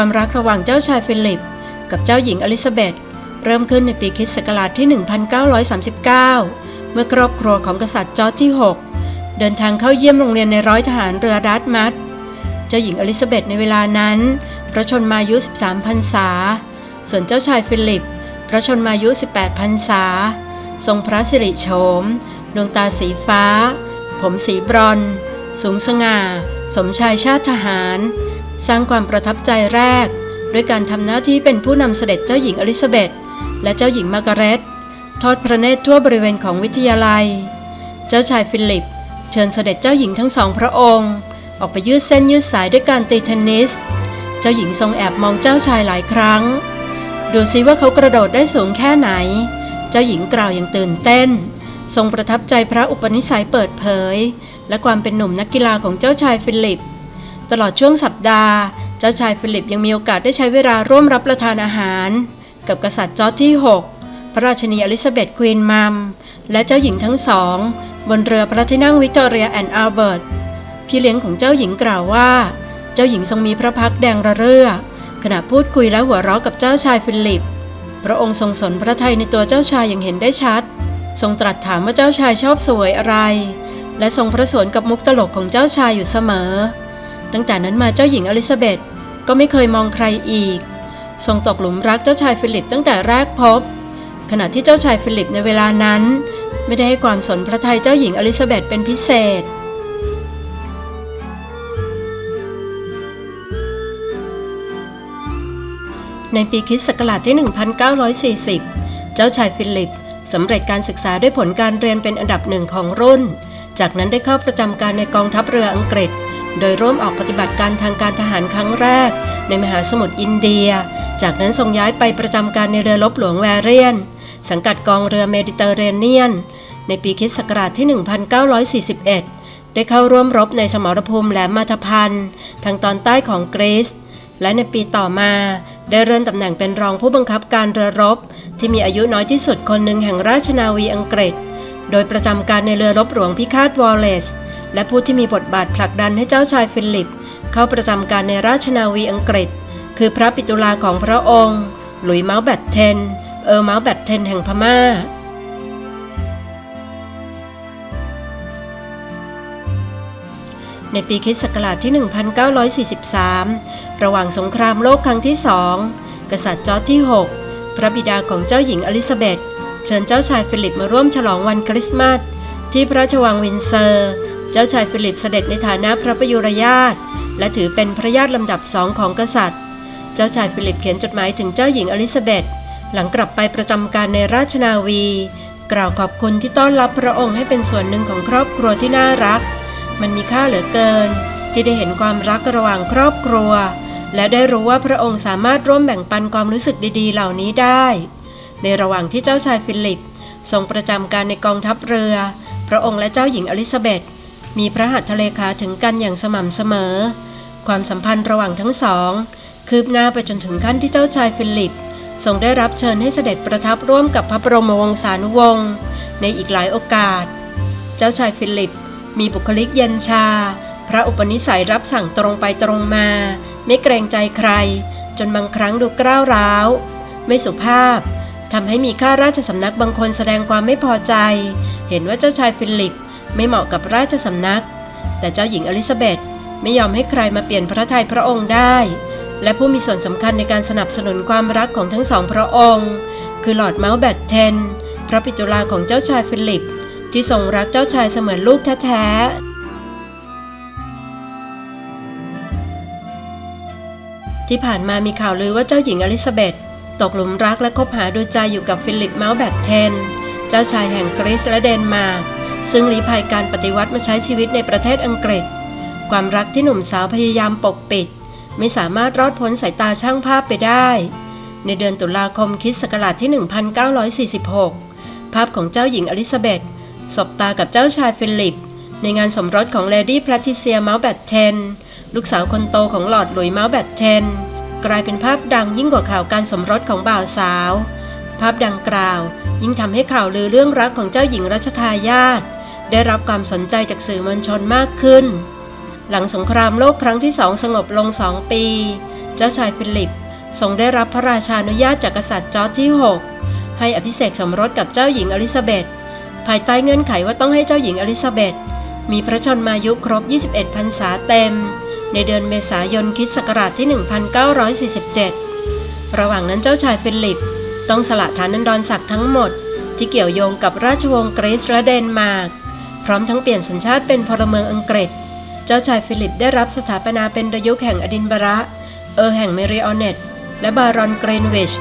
ความรักระหว่างเจ้าชายฟิลิป กับเจ้าหญิงอลิซาเบธเริ่มขึ้นในปีคริสต์ศักราชที่ 1939 เมื่อครอบครัวของกษัตริย์จอร์จที่ 6 เดินทางเข้าเยี่ยมโรงเรียนในร้อยทหารเรือดัตมัดเจ้าหญิงอลิซาเบธในเวลานั้นพระชนมายุ 13พรรษา ส่วนเจ้าชายฟิลิป พระชนมายุ 18พรรษา ทรงพระสิริโฉม ดวงตาสีฟ้า ผมสีบรอน สูงสง่า สมชายชาติทหาร สร้างความประทับใจแรกด้วยการทำหน้าที่เป็นผู้นำเสด็จเจ้าหญิงอลิซาเบธและเจ้าหญิงมาร์กาเร็ตทอดพระเนตรทั่วบริเวณของวิทยาลัย เจ้าชายฟิลิป เชิญเสด็จเจ้าหญิงทั้งสองพระองค์ ออกไปยืดเส้นยืดสายด้วยการตีเทนนิส เจ้าหญิงทรงแอบมองเจ้าชายหลายครั้ง ดูซิว่าเขากระโดดได้สูงแค่ไหน เจ้าหญิงกล่าวอย่างตื่นเต้น ทรงประทับใจพระอุปนิสัยเปิดเผย และความเป็นหนุ่มนักกีฬาของเจ้าชายฟิลิป ตลอดช่วงสัปดาห์ เจ้าชายฟิลิปยังมีโอกาสได้ใช้เวลาร่วมรับประทานอาหาร กับกษัตริย์จอร์จที่ 6 พระราชินีอลิซาเบธควีนมัมและเจ้าหญิงทั้งสอง บนเรือพระที่นั่งวิกตอเรียแอนด์อัลเบิร์ตพี่เลี้ยงของเจ้าหญิงกล่าวว่า เจ้าหญิงทรงมีพระพักแดงระเรื่อ ขณะพูดคุยและหัวเราะกับเจ้าชายฟิลิป พระองค์ทรงสนพระทัยในตัวเจ้าชายอย่างเห็นได้ชัด ทรงตรัสถามว่าเจ้าชายชอบสวยอะไร และทรงพระสวนกับมุกตลกของเจ้าชายอยู่เสมอ ตั้งแต่นั้นมาเจ้าหญิงอลิซาเบธก็ไม่เคยมองใครอีก ทรงตกหลุมรักเจ้าชายฟิลิปตั้งแต่แรกพบ ขณะที่เจ้าชายฟิลิปในเวลานั้น ไม่ได้ให้ความสนพระทัยเจ้าหญิงอลิซาเบธเป็นพิเศษในปีคิศักราชที่ 1940 เจ้าชายฟิลิปสำเร็จการศึกษาด้วยผลการเรียนเป็นอันดับหนึ่งของรุ่น จากนั้นได้เข้าประจำการในกองทัพเรืออังกฤษ โดยร่วมออกปฏิบัติการทางการทหารครั้งแรก ในมหาสมุทรอินเดีย จากนั้นทรงย้ายไปประจำการในเรือรบหลวงแวเรียน สังกัดกองเรือเมดิเตอร์เรเนียน ในปีคริสต์ศักราชที่ 1941 ได้เข้าร่วมรบในสมรภูมิแหลมมาทพันธ์ทางตอนใต้ของกรีซ และในปีต่อมาได้เริ่มตำแหน่งเป็นรองผู้บังคับการเรือรบ ที่มีอายุน้อยที่สุดคนหนึ่งแห่งราชนาวีอังกฤษ โดยประจำการในเรือรบหลวงพิฆาตวอลเลซ และผู้ที่มีบทบาทผลักดันให้เจ้าชายฟิลิป เข้าประจำการในราชนาวีอังกฤษ คือพระปิตุลาของพระองค์ หลุยส์เมาส์แบตเทน เออร์เมาส์แบตเทนแห่งพม่าในปีคิศักราชที่ 1943 ระหว่างสงครามโลกครั้งที่สอง กษัตริย์จอร์จที่ 6 พระบิดาของเจ้าหญิงอลิซาเบธเชิญเจ้าชายฟิลิปมาร่วมฉลองวันคริสต์มาสที่พระราชวังวินเซอร์ เจ้าชายฟิลิปเสด็จในฐานะพระประยุรญาตและถือเป็นพระญาติลำดับสองของกษัตริย์ เจ้าชายฟิลิปเขียนจดหมายถึงเจ้าหญิงอลิซาเบธหลังกลับไปประจำการในราชนาวี กล่าวขอบคุณที่ต้อนรับพระองค์ให้เป็นส่วนหนึ่งของครอบครัวที่น่ารัก มันมีค่าเหลือเกิน ที่ได้เห็นความรักระหว่างครอบครัว และได้รู้ว่าพระองค์สามารถร่วมแบ่งปันความรู้สึกดีๆ เหล่านี้ได้ ในระหว่างที่เจ้าชายฟิลิปทรงประจำการในกองทัพเรือ พระองค์และเจ้าหญิงอลิซาเบธ มีพระหัตถเลขาถึงกันอย่างสม่ำเสมอ ความสัมพันธ์ระหว่างทั้งสอง คืบหน้าไปจนถึงขั้นที่เจ้าชายฟิลิปทรงได้รับเชิญให้เสด็จประทับร่วมกับพระบรมวงศานุวงศ์ในอีกหลายโอกาส เจ้าชายฟิลิป มีบุคลิกเย็นชา พระอุปนิสัยรับสั่งตรงไปตรงมา ไม่เกรงใจใคร จนบางครั้งดูกร้าวร้าว ไม่สุภาพทำให้มีข้าราชสำนักบางคนแสดงความไม่พอใจ เห็นว่าเจ้าชายฟิลิป ไม่เหมาะกับราชสำนัก แต่เจ้าหญิงอลิซาเบธไม่ยอมให้ใครมาเปลี่ยนพระทัยพระองค์ได้ และผู้มีส่วนสำคัญในการสนับสนุนความรักของทั้งสองพระองค์ คือหลอร์ดเมาส์แบตเทน พระปิตุลาของเจ้าชายฟิลิป ที่ทรงรักเจ้าชายเสมือนลูกแท้ๆ ที่ผ่านมามีข่าวลือว่าเจ้าหญิงอลิซาเบธตกหลุมรักและคบหาดูใจอยู่กับฟิลิปเมาส์แบตเทน เจ้าชายแห่งกรีซและเดนมาร์ก ซึ่งลี้ภัยการปฏิวัติมาใช้ชีวิตในประเทศอังกฤษ ความรักที่หนุ่มสาวพยายามปกปิด ไม่สามารถรอดพ้นสายตาช่างภาพไปได้ ในเดือนตุลาคมคริสต์ศักราชที่ 1946 ภาพของเจ้าหญิงอลิซาเบธสบตากับเจ้าชายฟิลิป ในงานสมรสของเลดี้แพทริเซียเมาส์แบตเทนลูกสาวคนโตของหลอร์ดหลุยส์เมาส์แบตเทนกลายเป็นภาพดังยิ่งกว่าข่าวการสมรสของบ่าวสาว ภาพดังกล่าวยิ่งทำให้ข่าวลือเรื่องรักของเจ้าหญิงรัชทายาท ได้รับความสนใจจากสื่อมวลชนมากขึ้น หลังสงครามโลกครั้งที่สองสงบลงสองปี เจ้าชายฟิลิปทรงได้รับพระราชานุญาตจากกษัตริย์จอร์จที่ 6 ให้อภิเษกสมรสกับเจ้าหญิงอลิซาเบธภายใต้เงื่อนไขว่าต้องให้เจ้าหญิงอลิซาเบธมีพระชนมายุครบ 21 พรรษาเต็ม ในเดือนเมษายนคริศักราชที่ 1947 ระหว่างนั้นเจ้าชายฟิลิป ต้องสละฐานันดรศักดิ์ทั้งหมด ที่เกี่ยวโยงกับราชวงศ์กรีซและเดนมาร์ก ร้อมทั้งเปลี่ยนสัญชาติเป็นพลเมืองอังกฤษ เจ้าชายฟิลิปได้รับสถาปนาเป็นดยุคแห่งอดินบระ เออแห่งเมริออนเนตและบารอนเกรนวิช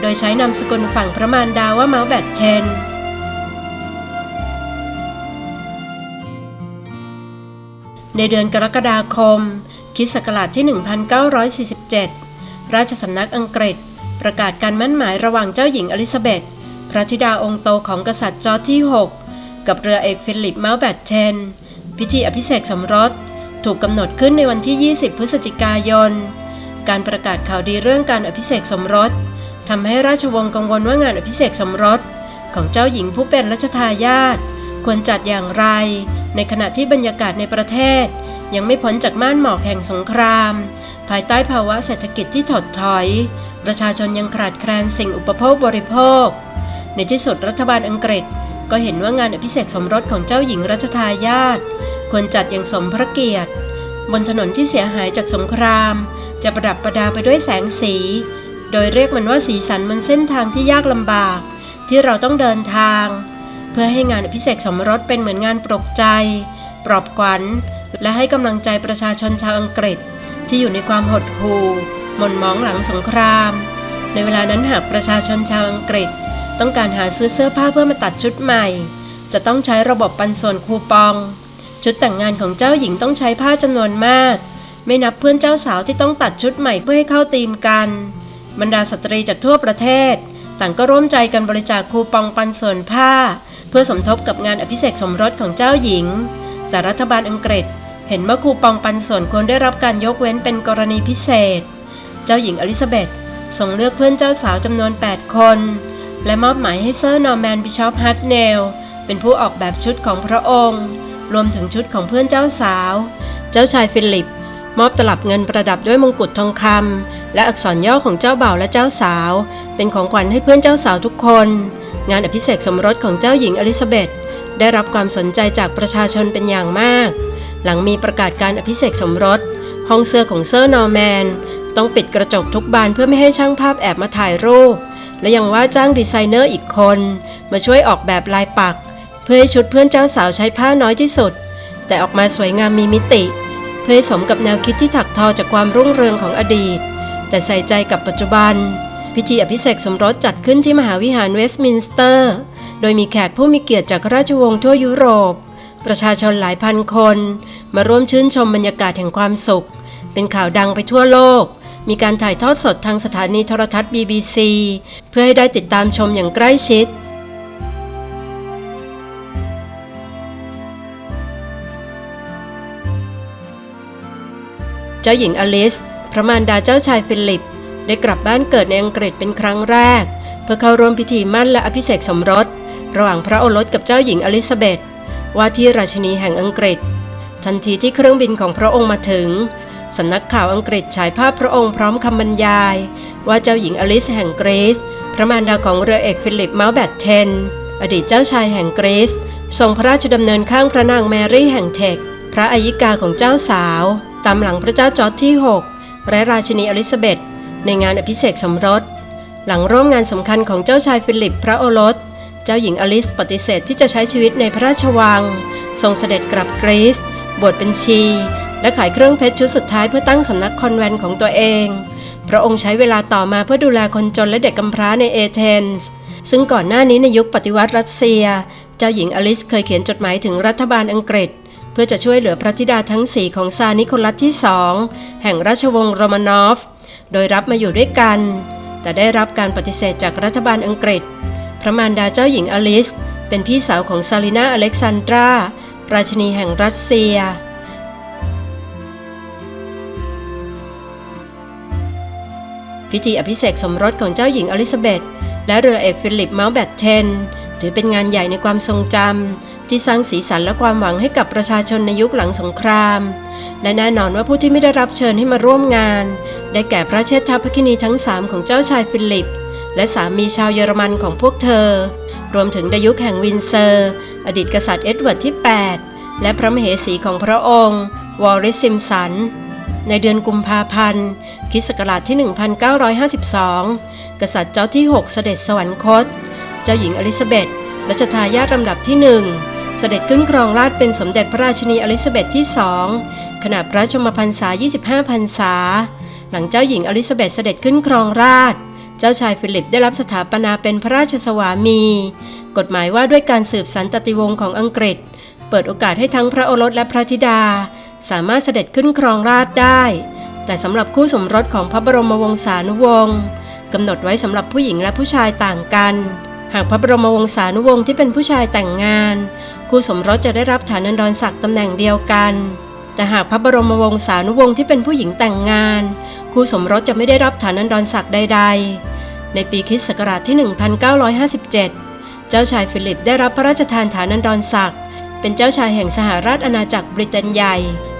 โดยใช้นามสกุลฝั่งพระมารดาว่าเมาแบทเทนในเดือนกรกฎาคมคิศักราชที่ 1947 ราชสำนักอังกฤษ ประกาศการมั่นหมายระหว่างเจ้าหญิงอลิซาเบธพระธิดาองค์โตของกษัตริย์จอร์จที่ 6 กับเรือเอกฟิลิปเมาส์แบทเทนพิธีอภิเษกสมรส ถูกกำหนดขึ้นในวันที่ 20 พฤศจิกายน การประกาศข่าวดีเรื่องการอภิเษกสมรสทำให้ราชวงศ์กังวลว่างานอภิเษกสมรส ของเจ้าหญิงผู้เป็นรัชทายาทควรจัดอย่างไร ในขณะที่บรรยากาศในประเทศ ยังไม่พ้นจากม่านหมอกแห่งสงคราม ภายใต้ภาวะเศรษฐกิจที่ถดถอย ประชาชนยังขาดแคลนสิ่งอุปโภคบริโภค ในที่สุดรัฐบาลอังกฤษ ก็เห็นว่างานอภิเษกสมรสของเจ้าหญิงรัชทายาทควรจัดอย่างสมพระเกียรติ บนถนนที่เสียหายจากสงคราม จะประดับประดาไปด้วยแสงสี โดยเรียกมันว่าสีสันบนเส้นทางที่ยากลำบาก ที่เราต้องเดินทาง เพื่อให้งานอภิเษกสมรสเป็นเหมือนงานปลอบใจ ปลอบขวัญ และให้กำลังใจประชาชนชาวอังกฤษ ที่อยู่ในความหดหู่หม่นหมองหลังสงคราม ในเวลานั้นหากประชาชนชาวอังกฤษ ต้องการหาซื้อเสื้อผ้าเพื่อมาตัดชุดใหม่ จะต้องใช้ระบบปันส่วนคูปอง ชุดแต่งงานของเจ้าหญิงต้องใช้ผ้าจำนวนมาก ไม่นับเพื่อนเจ้าสาวที่ต้องตัดชุดใหม่เพื่อให้เข้าธีมกัน บรรดาสตรีจากทั่วประเทศ ต่างก็ร่วมใจกันบริจาคคูปองปันส่วนผ้า เพื่อสมทบกับงานอภิเษกสมรสของเจ้าหญิง แต่รัฐบาลอังกฤษ เห็นว่าคูปองปันส่วนควรได้รับการยกเว้นเป็นกรณีพิเศษ เจ้าหญิงอลิซาเบธทรงเลือกเพื่อนเจ้าสาวจำนวน 8 คน และมอบหมายให้เซอร์นอร์แมนบิชอปฮัตเนลเป็นผู้ออกแบบชุดของพระองค์ รวมถึงชุดของเพื่อนเจ้าสาว เจ้าชายฟิลิป มอบตลับเงินประดับด้วยมงกุฎทองคำและอักษรย่อของเจ้าบ่าวและเจ้าสาว เป็นของขวัญให้เพื่อนเจ้าสาวทุกคน งานอภิเษกสมรสของเจ้าหญิงอลิซาเบธได้รับความสนใจจากประชาชนเป็นอย่างมาก หลังมีประกาศการอภิเษกสมรส ห้องเสื้อของเซอร์นอร์แมน ต้องปิดกระจกทุกบานเพื่อไม่ให้ช่างภาพแอบมาถ่ายรูป และยังว่าจ้างดีไซเนอร์อีกคน มาช่วยออกแบบลายปัก เพื่อให้ชุดเพื่อนเจ้าสาวใช้ผ้าน้อยที่สุด แต่ออกมาสวยงามมีมิติ เพื่อสมกับแนวคิดที่ถักทอจากความรุ่งเรืองของอดีต แต่ใส่ใจกับปัจจุบัน พิธีอภิเษกสมรสจัดขึ้นที่มหาวิหารเวสต์มินสเตอร์ โดยมีแขกผู้มีเกียรติจากราชวงศ์ทั่วยุโรป ประชาชนหลายพันคน มาร่วมชื่นชมบรรยากาศแห่งความสุข เป็นข่าวดังไปทั่วโลก มีการถ่ายทอดสดทางสถานีโทรทัศน์ BBC เพื่อให้ได้ติดตามชมอย่างใกล้ชิด เจ้าหญิงอลิส พระมารดาเจ้าชายฟิลิป ได้กลับบ้านเกิดในอังกฤษเป็นครั้งแรก เพื่อเข้าร่วมพิธีมั่นและอภิเษกสมรส ระหว่างพระโอรสกับเจ้าหญิงอลิซาเบธว่าที่ราชินีแห่งอังกฤษ ทันทีที่เครื่องบินของพระองค์มาถึง สำนักข่าวอังกฤษฉายภาพพระองค์พร้อมคำบรรยาย ว่าเจ้าหญิงอลิซแห่งกรีซพระมารดาของเรือเอกฟิลิปเมาส์แบตเทน อดีตเจ้าชายแห่งกรีซทรงพระราชดำเนินข้างพระนางแมรี่แห่งเทค พระอายิกาของเจ้าสาว ตามหลังพระเจ้าจอร์จที่ 6 และราชินีอลิซาเบธในงานอภิเษกสมรส หลังร่วมงานสำคัญของเจ้าชายฟิลิปพระโอรส เจ้าหญิงอลิซปฏิเสธที่จะใช้ชีวิตในพระราชวัง ทรงเสด็จกลับกรีซบวชเป็นชี และขายเครื่องเพชรชุดสุดท้ายเพื่อตั้งสำนักคอนแวนต์ของตัวเอง พระองค์ใช้เวลาต่อมาเพื่อดูแลคนจนและเด็กกำพร้าในเอเธนส์ซึ่งก่อนหน้านี้ในยุคปฏิวัติรัสเซีย เจ้าหญิงอลิซเคยเขียนจดหมายถึงรัฐบาลอังกฤษ เพื่อจะช่วยเหลือพระธิดาทั้งสี่ของซานิโคลัสที่สองแห่งราชวงศ์โรมานอฟ โดยรับมาอยู่ด้วยกัน แต่ได้รับการปฏิเสธจากรัฐบาลอังกฤษ พระมารดาเจ้าหญิงอลิซเป็นพี่สาวของซาลินาอเล็กซานดราราชินีแห่งรัสเซีย พิธีอภิเษกสมรสของเจ้าหญิงอลิซาเบธและเรือเอกฟิลิปเมาส์แบตเทน ถือเป็นงานใหญ่ในความทรงจำที่สร้างสีสันและความหวังให้กับประชาชนในยุคหลังสงคราม และแน่นอนว่าผู้ที่ไม่ได้รับเชิญให้มาร่วมงาน ได้แก่พระเชษฐาภคินีทั้งสามของเจ้าชายฟิลิป และสามีชาวเยอรมันของพวกเธอ รวมถึงดยุคแห่งวินเซอร์ อดีตกษัตริย์เอ็ดเวิร์ดที่ 8 และพระมเหสีของพระองค์ วอลริสซิมสัน ในเดือนกุมภาพันธ์คิศกราชที่ 1952 กษัตริย์เจอร์จที่ 6 เสด็จสวรรคต เจ้าหญิงอลิซาเบธรัชทายาทลำดับที่หนึ่งเสด็จขึ้นครองราชเป็นสมเด็จพระราชินีอลิซาเบธที่สองขณะพระชมพรรษา 25 พรรษา หลังเจ้าหญิงอลิซาเบธเสด็จขึ้นครองราช เจ้าชายฟิลิปได้รับสถาปนาเป็นพระราชสวามี กฎหมายว่าด้วยการสืบสันตติวงศ์ของอังกฤษ เปิดโอกาสให้ทั้งพระโอรสและพระธิดา สามารถเสด็จขึ้นครองราชได้ แต่สำหรับคู่สมรสของพระบรมวงศานุวงศ์กำหนดไว้สำหรับผู้หญิงและผู้ชายต่างกัน หากพระบรมวงศานุวงศ์ที่เป็นผู้ชายแต่งงาน คู่สมรสจะได้รับฐานันดรศักดิ์ตำแหน่งเดียวกัน แต่หากพระบรมวงศานุวงศ์ที่เป็นผู้หญิงแต่งงาน คู่สมรสจะไม่ได้รับฐานันดรศักดิ์ใด ๆ ในปีคิสตศักราชที่ 1957 เจ้าชายฟิลิปได้รับพระราชทานฐานันดรศักดิ์เป็นเจ้าชายแห่งสหราชอาณาจักรบริเตนใหญ่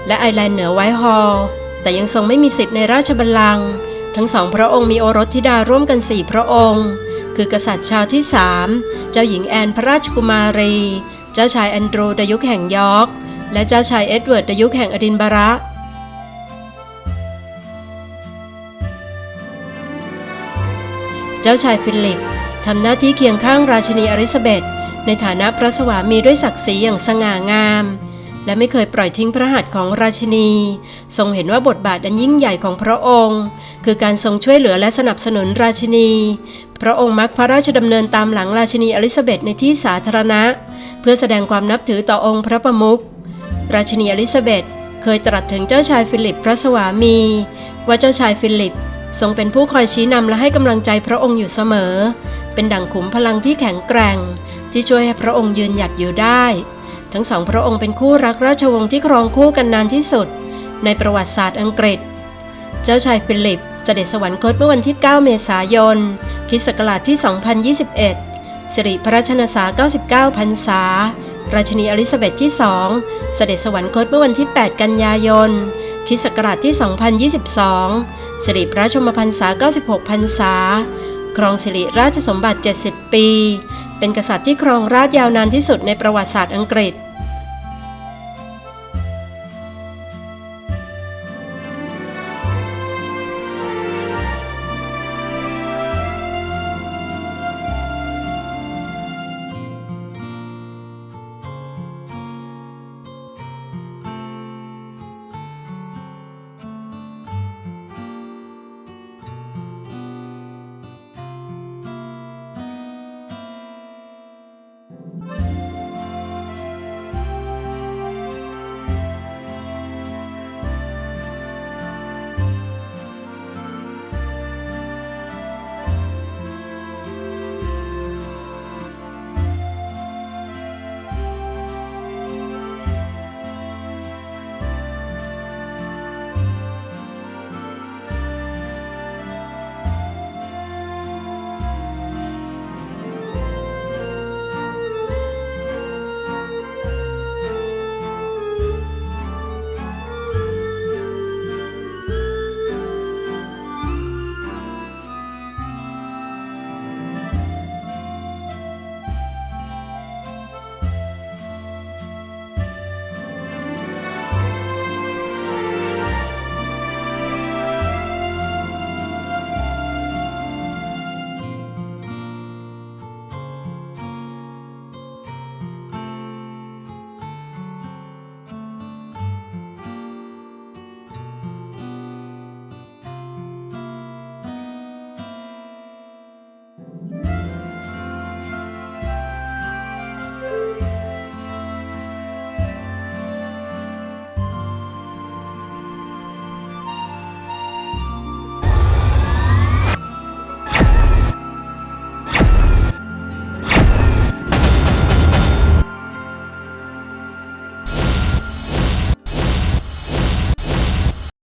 และไอร์แลนด์เหนือไวท์ฮอลล์แต่ยังทรงไม่มีสิทธิ์ในราชบัลลังก์ทั้งสองพระองค์มีโอรสธิดาร่วมกันสี่พระองค์ คือกษัตริย์ชาวที่สามเจ้าหญิงแอนพระราชกุมารี เจ้าชายแอนดรูดยุคแห่งยอร์กและเจ้าชายเอ็ดเวิร์ดดยุคแห่งอดินบะระเจ้าชายฟิลิปทำหน้าที่เคียงข้างราชินีอลิซาเบธในฐานะพระสวามีด้วยศักดิ์ศรีอย่างสง่างาม และไม่เคยปล่อยทิ้งพระหัตถ์ของราชินี ทรงเห็นว่าบทบาทอันยิ่งใหญ่ของพระองค์ คือการทรงช่วยเหลือและสนับสนุนราชินี พระองค์มักพระราชดำเนินตามหลังราชินีอลิซาเบธในที่สาธารณะ เพื่อแสดงความนับถือต่อองค์พระประมุขราชินีอลิซาเบธเคยตรัสถึงเจ้าชายฟิลิปพระสวามี ว่าเจ้าชายฟิลิปทรงเป็นผู้คอยชี้นำและให้กำลังใจพระองค์อยู่เสมอ เป็นดั่งขุมพลังที่แข็งแกร่ง ที่ช่วยให้พระองค์ยืนหยัดอยู่ได้ ทั้งสองพระองค์เป็นคู่รักราชวงศ์ที่ครองคู่กันนานที่สุด ในประวัติศาสตร์อังกฤษ เจ้าชายฟิลิปเสด็จสวรรคตเมื่อวันที่ 9 เมษายนคริสต์ศักราชที่ 2021 สิริพระราชนษา99 พรรษา ราชินีอลิซาเบธที่ 2 เสด็จสวรรคตเมื่อวันที่ 8 กันยายนคริสต์ศักราชที่ 2022 สิริพระชมพรรษา 96 พรรษา ครองสิริราชสมบัติ 70 ปี เป็นกษัตริย์ที่ครองราชยาวนานที่สุดในประวัติศาสตร์อังกฤษ